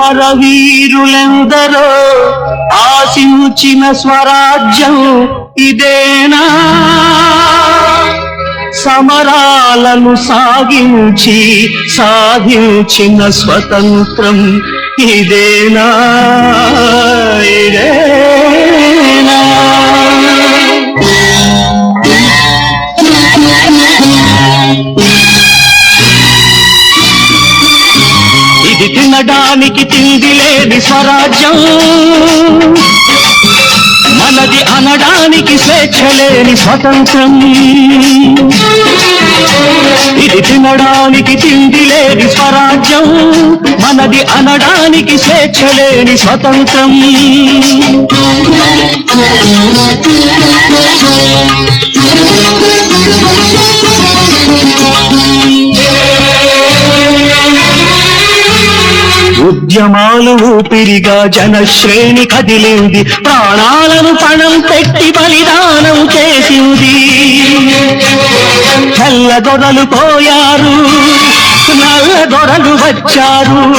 అమరవీరులెందరో ఆశించిన స్వరాజ్యం ఇదేనా? సమరాలను సాగించి సాధించిన స్వతంత్రం ఇదేనా? ఇదేనా తినడానికి తిండి లేని స్వరాజ్యం. మనది అనడానికి స్వేచ్ఛ లేని స్వతంత్రం. ఇది తినడానికి తిండి లేని స్వరాజ్యం. మనది అనడానికి స్వేచ్ఛ లేని స్వతంత్రం. ఉద్యమాలు ఊపిరిగా జనశ్రేణి కదిలింది. ప్రాణాలను పణం పెట్టి బలిదానం చేసింది. తెల్ల దొరలు పోయారు. నల్ల దొరలు వచ్చారు.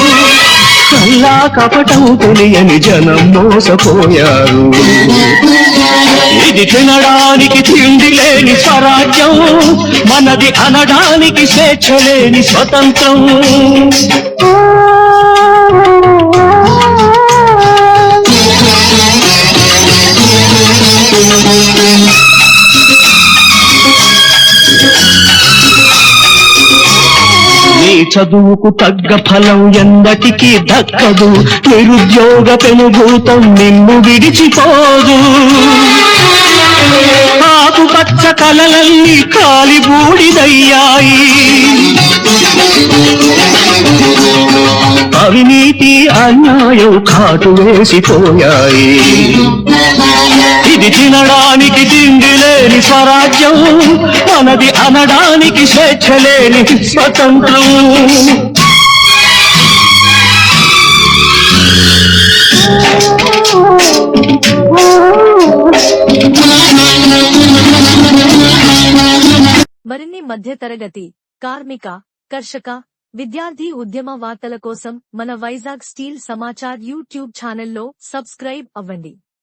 కల్లా కపటం తెలియని జనం మోసపోయారు. ఇది తినడానికి తిండి లేని స్వరాజ్యం. మనది అనడానికి స్వేచ్ఛ లేని స్వతంత్రం. చదువుకు తగ్గ ఫలం ఎందటికి దక్కదు. నిరుద్యోగ పెనుభూతం నిన్ను విడిచిపోదు. ఆకుపచ్చ కలలన్నీ కాలిబూడిదయ్యాయి. అవినీతి అన్యాయం కాటు వేసిపోయాయి. ఇది తినడానికి తిండి లేని స్వరాజ్యం. మనది అనడానికి స్వేచ్ఛ లేని స్వతంత్రం. మరిన్ని మధ్యతరగతి కార్మిక కర్షక విద్యార్థి ఉద్యమ వార్తల కోసం మన వైజాగ్ స్టీల్ సమాచార్ యూట్యూబ్ ఛానల్లో సబ్స్క్రైబ్ అవ్వండి.